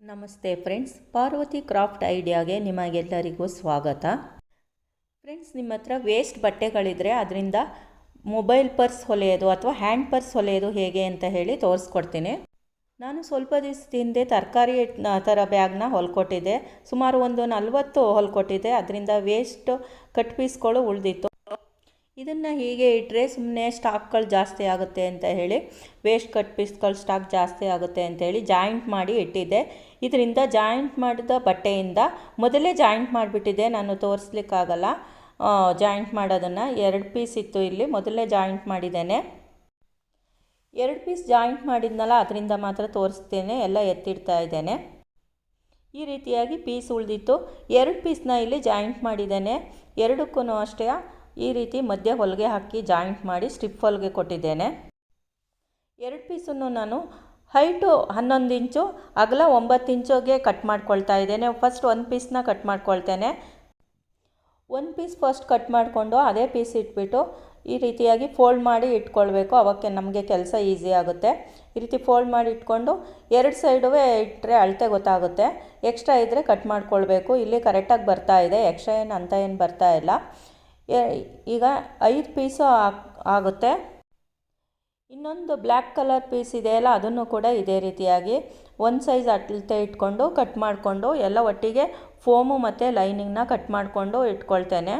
ನಮಸ್ತೆ friends, Parvati craft ಐಡಿಯಾಗೆ ನಿಮಗೆಲ್ಲರಿಗೂ ಸ್ವಾಗತ. ಫ್ರೆಂಡ್ಸ್, ನಿಮ್ಮ ಹತ್ರ ವೇಸ್ಟ್ ಬಟ್ಟೆಗಳಿದ್ದರೆ ಅದರಿಂದ ಮೊಬೈಲ್ ಪರ್ಸ್ ಹೊಲೆಯೋದು ಅಥವಾ ಹ್ಯಾಂಡ್ ಪರ್ಸ್ ಹೊಲೆಯೋದು ಹೇಗೆ ಅಂತ ಹೇಳಿ ತೋರಿಸ್ಕೊಡ್ತೀನಿ. ನಾನು ಸ್ವಲ್ಪ ದಿವಸದ ಹಿಂದೆ ತರಕಾರಿ ಥರ ಬ್ಯಾಗ್ನ ಹೊಲ್ಕೊಟ್ಟಿದ್ದೆ. ಸುಮಾರು ಒಂದು ನಲ್ವತ್ತು ಹೊಲ್ಕೊಟ್ಟಿದ್ದೆ. ಅದರಿಂದ ವೇಸ್ಟ್ ಕಟ್ ಪೀಸ್ಗಳು ಉಳಿದಿತ್ತು. ಇದನ್ನು ಹೀಗೆ ಇಟ್ಟರೆ ಸುಮ್ಮನೆ ಸ್ಟಾಕ್ಗಳು ಜಾಸ್ತಿ ಆಗುತ್ತೆ ಅಂತ ಹೇಳಿ ವೇಸ್ಟ್ ಕಟ್ ಪೀಸ್ಗಳು ಸ್ಟಾಕ್ ಜಾಸ್ತಿ ಆಗುತ್ತೆ ಅಂತೇಳಿ ಜಾಯಿಂಟ್ ಮಾಡಿ ಇಟ್ಟಿದ್ದೆ. ಇದರಿಂದ ಜಾಯಿಂಟ್ ಮಾಡಿದ ಬಟ್ಟೆಯಿಂದ ಮೊದಲೇ ಜಾಯಿಂಟ್ ಮಾಡಿಬಿಟ್ಟಿದ್ದೆ, ನಾನು ತೋರಿಸ್ಲಿಕ್ಕಾಗಲ್ಲ. ಜಾಯಿಂಟ್ ಮಾಡೋದನ್ನು ಎರಡು ಪೀಸ್ ಇತ್ತು ಇಲ್ಲಿ, ಮೊದಲೇ ಜಾಯಿಂಟ್ ಮಾಡಿದ್ದೇನೆ. ಎರಡು ಪೀಸ್ ಜಾಯಿಂಟ್ ಮಾಡಿದ್ನಲ್ಲ, ಅದರಿಂದ ಮಾತ್ರ ತೋರಿಸ್ತೇನೆ, ಎಲ್ಲ ಎತ್ತಿಡ್ತಾ ಇದ್ದೇನೆ. ಈ ರೀತಿಯಾಗಿ ಪೀಸ್ ಉಳಿದಿತ್ತು. ಎರಡು ಪೀಸ್ನ ಇಲ್ಲಿ ಜಾಯಿಂಟ್ ಮಾಡಿದ್ದೇನೆ. ಎರಡಕ್ಕೂ ಅಷ್ಟೇ ಈ ರೀತಿ ಮಧ್ಯೆ ಹೊಲಿಗೆ ಹಾಕಿ ಜಾಯಿಂಟ್ ಮಾಡಿ ಸ್ಟಿಪ್ ಹೊಲಿಗೆ ಕೊಟ್ಟಿದ್ದೇನೆ. ಎರಡು ಪೀಸನ್ನು ನಾನು ಹೈಟು ಹನ್ನೊಂದು ಇಂಚು, ಅಗಲ ಒಂಬತ್ತು ಇಂಚುಗೆ ಕಟ್ ಮಾಡ್ಕೊಳ್ತಾ ಇದ್ದೇನೆ. ಫಸ್ಟ್ ಒಂದು ಪೀಸ್ನ ಕಟ್ ಮಾಡ್ಕೊಳ್ತೇನೆ. ಒಂದು ಪೀಸ್ ಫಸ್ಟ್ ಕಟ್ ಮಾಡಿಕೊಂಡು ಅದೇ ಪೀಸ್ ಇಟ್ಬಿಟ್ಟು ಈ ರೀತಿಯಾಗಿ ಫೋಲ್ಡ್ ಮಾಡಿ ಇಟ್ಕೊಳ್ಬೇಕು. ಅವಕ್ಕೆ ನಮಗೆ ಕೆಲಸ ಈಸಿ ಆಗುತ್ತೆ. ಈ ರೀತಿ ಫೋಲ್ಡ್ ಮಾಡಿ ಇಟ್ಕೊಂಡು ಎರಡು ಸೈಡುವೆ ಇಟ್ಟರೆ ಅಳತೆ ಗೊತ್ತಾಗುತ್ತೆ. ಎಕ್ಸ್ಟ್ರಾ ಇದ್ದರೆ ಕಟ್ ಮಾಡ್ಕೊಳ್ಬೇಕು. ಇಲ್ಲಿ ಕರೆಕ್ಟಾಗಿ ಬರ್ತಾ ಇದೆ. ಎಕ್ಸ್ಟ್ರಾ ಏನು, ಅಂತ ಏನು ಬರ್ತಾ ಇಲ್ಲ. ಈಗ ಐದು ಪೀಸು ಆಗುತ್ತೆ. ಇನ್ನೊಂದು ಬ್ಲ್ಯಾಕ್ ಕಲರ್ ಪೀಸ್ ಇದೆಯಲ್ಲ ಅದನ್ನು ಕೂಡ ಇದೇ ರೀತಿಯಾಗಿ ಒಂದು ಸೈಜ್ ಅಳತೆ ಇಟ್ಕೊಂಡು ಕಟ್ ಮಾಡಿಕೊಂಡು ಎಲ್ಲ ಒಟ್ಟಿಗೆ ಫೋಮು ಮತ್ತು ಲೈನಿಂಗ್ನ ಕಟ್ ಮಾಡಿಕೊಂಡು ಇಟ್ಕೊಳ್ತೇನೆ.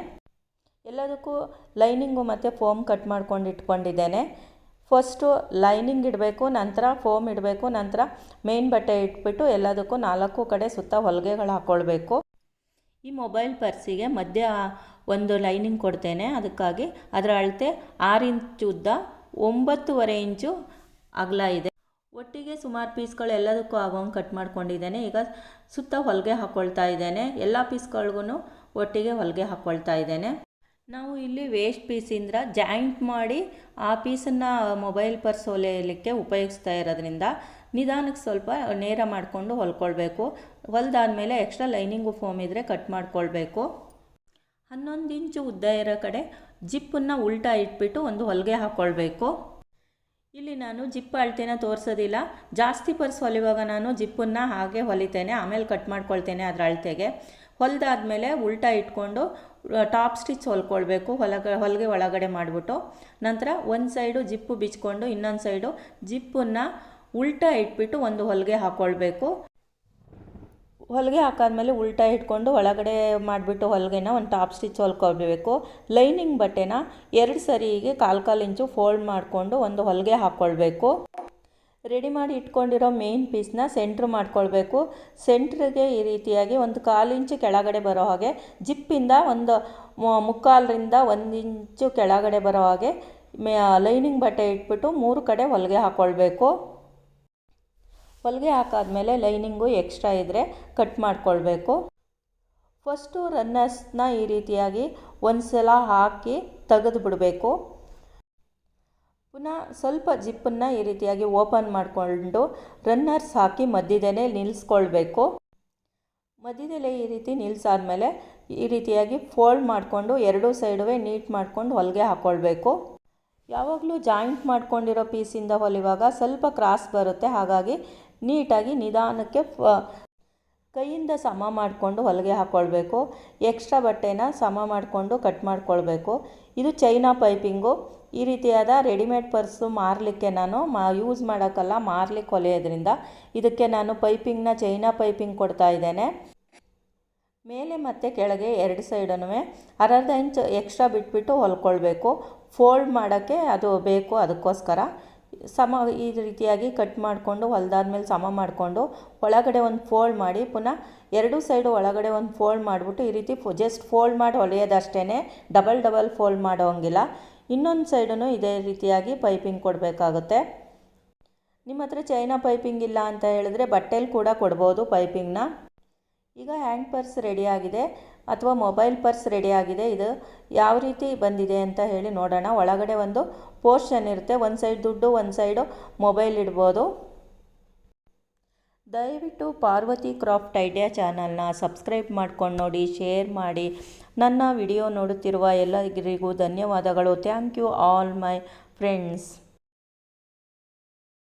ಎಲ್ಲದಕ್ಕೂ ಲೈನಿಂಗು ಮತ್ತು ಫೋಮ್ ಕಟ್ ಮಾಡ್ಕೊಂಡು ಇಟ್ಕೊಂಡಿದ್ದೇನೆ. ಫಸ್ಟು ಲೈನಿಂಗ್ ಇಡಬೇಕು, ನಂತರ ಫೋಮ್ ಇಡಬೇಕು, ನಂತರ ಮೇನ್ ಬಟ್ಟೆ ಇಟ್ಬಿಟ್ಟು ಎಲ್ಲದಕ್ಕೂ ನಾಲ್ಕು ಕಡೆ ಸುತ್ತ ಹೊಲಿಗೆಗಳು ಹಾಕ್ಕೊಳ್ಬೇಕು ಈ ಮೊಬೈಲ್ ಪರ್ಸಿಗೆ ಮಧ್ಯ ಒಂದು ಲೈನಿಂಗ್ ಕೊಡ್ತೇನೆ. ಅದಕ್ಕಾಗಿ ಅದರ ಅಳತೆ ಆರು ಇಂಚು ಉದ್ದ ಒಂಬತ್ತುವರೆ ಇಂಚು ಅಗಲ ಇದೆ. ಒಟ್ಟಿಗೆ ಸುಮಾರು ಪೀಸ್ಗಳು ಎಲ್ಲದಕ್ಕೂ ಆಗೋಂಗೆ ಕಟ್ ಮಾಡ್ಕೊಂಡಿದ್ದೇನೆ. ಈಗ ಸುತ್ತ ಹೊಲಿಗೆ ಹಾಕ್ಕೊಳ್ತಾ ಇದ್ದೇನೆ. ಎಲ್ಲ ಪೀಸ್ಗಳಿಗೂ ಒಟ್ಟಿಗೆ ಹೊಲಿಗೆ ಹಾಕ್ಕೊಳ್ತಾ ಇದ್ದೇನೆ. ನಾವು ಇಲ್ಲಿ ವೇಸ್ಟ್ ಪೀಸಿಂದ ಜಾಯಿಂಟ್ ಮಾಡಿ ಆ ಪೀಸನ್ನು ಮೊಬೈಲ್ ಪರ್ಸ್ ಹೊಲೆಯಲಿಕ್ಕೆ ಉಪಯೋಗಿಸ್ತಾ ಇರೋದ್ರಿಂದ ನಿಧಾನಕ್ಕೆ ಸ್ವಲ್ಪ ನೇರ ಮಾಡಿಕೊಂಡು ಹೊಲ್ಕೊಳ್ಬೇಕು. ಹೊಲ್ದಾದ್ಮೇಲೆ ಎಕ್ಸ್ಟ್ರಾ ಲೈನಿಂಗು ಫೋಮ್ ಇದ್ದರೆ ಕಟ್ ಮಾಡ್ಕೊಳ್ಬೇಕು. ಹನ್ನೊಂದು ಇಂಚು ಉದ್ದ ಇರೋ ಕಡೆ ಜಿಪ್ಪನ್ನು ಉಲ್ಟಾ ಇಟ್ಬಿಟ್ಟು ಒಂದು ಹೊಲಿಗೆ ಹಾಕ್ಕೊಳ್ಬೇಕು ಇಲ್ಲಿ ನಾನು ಜಿಪ್ ಅಳ್ತೇನೆ ತೋರಿಸೋದಿಲ್ಲ. ಜಾಸ್ತಿ ಪರ್ಸ್ ಹೊಲಿವಾಗ ನಾನು ಜಿಪ್ಪನ್ನು ಹಾಗೆ ಹೊಲಿತೇನೆ, ಆಮೇಲೆ ಕಟ್ ಮಾಡ್ಕೊಳ್ತೇನೆ ಅದರ ಅಳತೆಗೆ. ಹೊಲಿದಾದ್ಮೇಲೆ ಉಲ್ಟಾ ಇಟ್ಕೊಂಡು ಟಾಪ್ ಸ್ಟಿಚ್ ಹೊಲ್ಕೊಳ್ಬೇಕು, ಹೊಲಗ, ಹೊಲಿಗೆ ಒಳಗಡೆ ಮಾಡಿಬಿಟ್ಟು. ನಂತರ ಒಂದು ಸೈಡು ಜಿಪ್ಪು ಬಿಚ್ಕೊಂಡು, ಇನ್ನೊಂದು ಸೈಡು ಜಿಪ್ಪನ್ನು ಉಲ್ಟಾ ಇಟ್ಬಿಟ್ಟು ಒಂದು ಹೊಲಿಗೆ ಹಾಕ್ಕೊಳ್ಬೇಕು ಹೊಲಿಗೆ ಹಾಕಾದ್ಮೇಲೆ ಉಲ್ಟಾ ಇಟ್ಕೊಂಡು ಒಳಗಡೆ ಮಾಡಿಬಿಟ್ಟು ಹೊಲಿಗೆನ ಒಂದು ಟಾಪ್ ಸ್ಟಿಚ್ ಹೊಲ್ಕೊಳ್ಬೇಕು ಲೈನಿಂಗ್ ಬಟ್ಟೆನ ಎರಡು ಸರಿಗೆ ಕಾಲು ಕಾಲು ಇಂಚು ಫೋಲ್ಡ್ ಮಾಡಿಕೊಂಡು ಒಂದು ಹೊಲಿಗೆ ಹಾಕ್ಕೊಳ್ಬೇಕು ರೆಡಿ ಮಾಡಿ ಇಟ್ಕೊಂಡಿರೋ ಮೇನ್ ಪೀಸ್ನ ಸೆಂಟ್ರ್ ಮಾಡ್ಕೊಳ್ಬೇಕು. ಸೆಂಟ್ರಿಗೆ ಈ ರೀತಿಯಾಗಿ ಒಂದು ಕಾಲು ಇಂಚು ಕೆಳಗಡೆ ಬರೋ ಹಾಗೆ, ಜಿಪ್ಪಿಂದ ಒಂದು ಮುಕ್ಕಾಲರಿಂದ ಒಂದು ಇಂಚು ಕೆಳಗಡೆ ಬರೋ ಹಾಗೆ ಮೇ, ಲೈನಿಂಗ್ ಬಟ್ಟೆ ಇಟ್ಬಿಟ್ಟು ಮೂರು ಕಡೆ ಹೊಲಿಗೆ ಹಾಕ್ಕೊಳ್ಬೇಕು ಹೊಲಿಗೆ ಹಾಕಾದ್ಮೇಲೆ ಲೈನಿಂಗು ಎಕ್ಸ್ಟ್ರಾ ಇದ್ದರೆ ಕಟ್ ಮಾಡಿಕೊಳ್ಬೇಕು. ಫಸ್ಟು ರನ್ನರ್ಸ್ನ ಈ ರೀತಿಯಾಗಿ ಒಂದು ಸಲ ಹಾಕಿ ತೆಗೆದು ಬಿಡಬೇಕು. ಪುನಃ ಸ್ವಲ್ಪ ಜಿಪ್ಪನ್ನು ಈ ರೀತಿಯಾಗಿ ಓಪನ್ ಮಾಡಿಕೊಂಡು ರನ್ನರ್ಸ್ ಹಾಕಿ ಮಧ್ಯದಲ್ಲೇ ನಿಲ್ಲಿಸ್ಕೊಳ್ಬೇಕು ಮಧ್ಯದಲ್ಲೇ ಈ ರೀತಿ ನಿಲ್ಲಿಸಾದ್ಮೇಲೆ ಈ ರೀತಿಯಾಗಿ ಫೋಲ್ಡ್ ಮಾಡಿಕೊಂಡು ಎರಡೂ ಸೈಡುವೆ ನೀಟ್ ಮಾಡ್ಕೊಂಡು ಹೊಲಿಗೆ ಹಾಕ್ಕೊಳ್ಬೇಕು ಯಾವಾಗಲೂ ಜಾಯಿಂಟ್ ಮಾಡ್ಕೊಂಡಿರೋ ಪೀಸಿಂದ ಹೊಲಿವಾಗ ಸ್ವಲ್ಪ ಕ್ರಾಸ್ ಬರುತ್ತೆ, ಹಾಗಾಗಿ ನೀಟಾಗಿ ನಿಧಾನಕ್ಕೆ ಕೈಯಿಂದ ಸಮ ಮಾಡಿಕೊಂಡು ಹೊಲಿಗೆ ಹಾಕ್ಕೊಳ್ಬೇಕು ಎಕ್ಸ್ಟ್ರಾ ಬಟ್ಟೆನ ಸಮ ಮಾಡಿಕೊಂಡು ಕಟ್ ಮಾಡ್ಕೊಳ್ಬೇಕು. ಇದು ಚೈನಾ ಪೈಪಿಂಗು. ಈ ರೀತಿಯಾದ ರೆಡಿಮೇಡ್ ಪರ್ಸು ಮಾರಲಿಕ್ಕೆ ನಾನು ಮಾ, ಯೂಸ್ ಮಾಡೋಕ್ಕಲ್ಲ, ಮಾರ್ಲಿಕ್ಕೆ ಹೊಲೆಯೋದ್ರಿಂದ ಇದಕ್ಕೆ ನಾನು ಪೈಪಿಂಗ್ನ ಚೈನಾ ಪೈಪಿಂಗ್ ಕೊಡ್ತಾ ಇದ್ದೇನೆ. ಮೇಲೆ ಮತ್ತು ಕೆಳಗೆ ಎರಡು ಸೈಡನ್ನು ಅರ್ಧ ಇಂಚ್ ಎಕ್ಸ್ಟ್ರಾ ಬಿಟ್ಬಿಟ್ಟು ಹೊಲ್ಕೊಳ್ಬೇಕು. ಫೋಲ್ಡ್ ಮಾಡೋಕ್ಕೆ ಅದು ಬೇಕು ಅದಕ್ಕೋಸ್ಕರ. ಸಮ ಈ ರೀತಿಯಾಗಿ ಕಟ್ ಮಾಡಿಕೊಂಡು ಹೊಲ್ದಾದ್ಮೇಲೆ ಸಮ ಮಾಡಿಕೊಂಡು, ಒಳಗಡೆ ಒಂದು ಫೋಲ್ಡ್ ಮಾಡಿ, ಪುನಃ ಎರಡೂ ಸೈಡು ಒಳಗಡೆ ಒಂದು ಫೋಲ್ಡ್ ಮಾಡಿಬಿಟ್ಟು, ಈ ರೀತಿ ಜಸ್ಟ್ ಫೋಲ್ಡ್ ಮಾಡಿ ಹೊಲಿಯೋದಷ್ಟೇ ಡಬಲ್ ಡಬಲ್ ಫೋಲ್ಡ್ ಮಾಡೋಂಗಿಲ್ಲ. ಇನ್ನೊಂದು ಸೈಡೂ ಇದೇ ರೀತಿಯಾಗಿ ಪೈಪಿಂಗ್ ಕೊಡಬೇಕಾಗುತ್ತೆ. ನಿಮ್ಮ ಹತ್ರ ಚೈನಾ ಪೈಪಿಂಗ್ ಇಲ್ಲ ಅಂತ ಹೇಳಿದ್ರೆ ಬಟ್ಟೆಲಿ ಕೂಡ ಕೊಡ್ಬೋದು ಪೈಪಿಂಗ್ನ ಈಗ ಹ್ಯಾಂಡ್ ಪರ್ಸ್ ರೆಡಿಯಾಗಿದೆ ಅಥವಾ ಮೊಬೈಲ್ ಪರ್ಸ್ ರೆಡಿಯಾಗಿದೆ ಇದು ಯಾವ ರೀತಿ ಬಂದಿದೆ ಅಂತ ಹೇಳಿ ನೋಡೋಣ. ಒಳಗಡೆ ಒಂದು ಪೋರ್ಷನ್ ಇರುತ್ತೆ ಒಂದು ಸೈಡ್ ದುಡ್ಡು, ಒಂದು ಸೈಡು ಮೊಬೈಲ್ ಇಡ್ಬೋದು. ದಯವಿಟ್ಟು ಪಾರ್ವತಿ ಕ್ರಾಫ್ಟ್ ಐಡಿಯಾ ಚಾನಲ್ನ ಸಬ್ಸ್ಕ್ರೈಬ್ ಮಾಡ್ಕೊಂಡು ನೋಡಿ, ಶೇರ್ ಮಾಡಿ. ನನ್ನ ವಿಡಿಯೋ ನೋಡುತ್ತಿರುವ ಎಲ್ಲರಿಗೂ ಧನ್ಯವಾದಗಳು. Thank you all my friends.